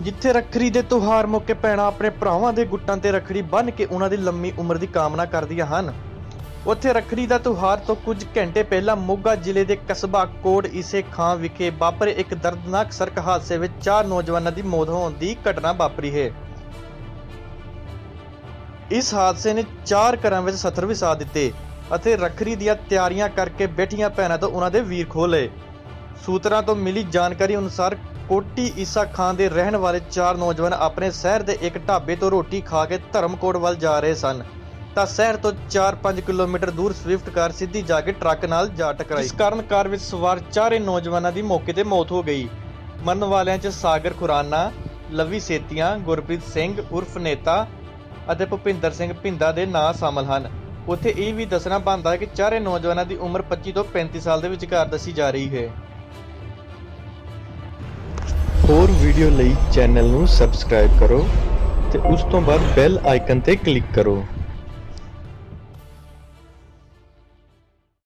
ਜਿੱਥੇ ਰੱਖੜੀ ਦੇ ਤਿਉਹਾਰ ਮੌਕੇ ਭੈਣਾਂ ਆਪਣੇ ਭਰਾਵਾਂ ਦੇ ਗੁੱਟਾਂ ਤੇ ਰੱਖੜੀ ਬੰਨ੍ਹ ਕੇ ਉਹਨਾਂ ਦੀ ਲੰਮੀ ਉਮਰ ਦੀ ਕਾਮਨਾ ਕਰਦੀਆਂ ਹਨ। ਉੱਥੇ ਰੱਖੜੀ ਦਾ ਤਿਉਹਾਰ ਤੋਂ ਕੁਝ ਘੰਟੇ ਪਹਿਲਾਂ ਮੋਗਾ ਜ਼ਿਲ੍ਹੇ ਦੇ ਕਸਬਾ ਕੋਟ ਇਸੇ ਖਾਂ ਵਿਖੇ ਵਾਪਰੇ ਇੱਕ ਦਰਦਨਾਕ ਸੜਕ ਹਾਦਸੇ ਵਿੱਚ ਚਾਰ ਨੌਜਵਾਨਾਂ ਦੀ ਮੌਤ ਹੋਣ ਦੀ ਘਟਨਾ ਵਾਪਰੀ ਹੈ। ਇਸ ਹਾਦਸੇ ਨੇ ਚਾਰ ਘਰਾਂ ਵਿੱਚ ਸੱਥਰ ਵਿਸਾ ਦਿੱਤੇ ਅਤੇ ਰੱਖੜੀ ਦੀਆਂ ਤਿਆਰੀਆਂ ਕਰਕੇ ਬੈਠੀਆਂ ਭੈਣਾਂ ਤੋਂ ਉਹਨਾਂ ਦੇ ਵੀਰ ਖੋਹ ਲਏ। ਸੂਤਰਾਂ ਤੋਂ ਮਿਲੀ ਜਾਣਕਾਰੀ ਅਨੁਸਾਰ ਕੋਟੀ ਈਸਾ ਖਾਨ ਦੇ ਰਹਿਣ ਵਾਲੇ ਚਾਰ ਨੌਜਵਾਨ ਆਪਣੇ ਸ਼ਹਿਰ ਦੇ ਇੱਕ ਢਾਬੇ ਤੋਂ ਰੋਟੀ ਖਾ ਕੇ ਧਰਮਕੋਟ ਵੱਲ ਜਾ ਰਹੇ ਸਨ। ਤਾਂ ਸ਼ਹਿਰ ਤੋਂ 4-5 ਕਿਲੋਮੀਟਰ ਦੂਰ ਸਵਿਫਟ ਕਾਰ ਸਿੱਧੀ ਜਾ ਕੇ ਟਰੱਕ ਨਾਲ ਜਾ ਟਕਰਾਈ। ਇਸ ਕਾਰਨ ਕਾਰ ਵਿੱਚ ਸਵਾਰ ਚਾਰੇ ਨੌਜਵਾਨਾਂ ਦੀ ਮੌਕੇ ਤੇ ਮੌਤ ਹੋ ਗਈ। ਮਰਨ ਵਾਲਿਆਂ 'ਚ ਸਾਗਰ ਖੁਰਾਨਾ, ਲਵੀ ਸੇਤੀਆਂ, ਗੁਰਪ੍ਰੀਤ ਸਿੰਘ, ਉਰਫ ਨੇਤਾ ਅਤੇ ਭੁਪਿੰਦਰ ਸਿੰਘ ਭਿੰਦਾ ਦੇ ਨਾਂ ਸ਼ਾਮਲ ਹਨ। ਉੱਥੇ ਇਹ ਵੀ ਦੱਸਣਾ ਬਣਦਾ ਹੈ ਕਿ ਚਾਰੇ ਨੌਜਵਾਨਾਂ ਦੀ ਉਮਰ 25 ਤੋਂ 35 ਸਾਲ ਦੇ ਵਿਚਕਾਰ ਦੱਸੀ ਜਾ ਰਹੀ ਹੈ। ਹੋਰ ਵੀਡੀਓ ਲਈ ਚੈਨਲ ਨੂੰ ਸਬਸਕ੍ਰਾਈਬ ਕਰੋ ਤੇ ਉਸ ਤੋਂ ਬਾਅਦ ਬੈਲ ਆਈਕਨ ਤੇ ਕਲਿੱਕ ਕਰੋ।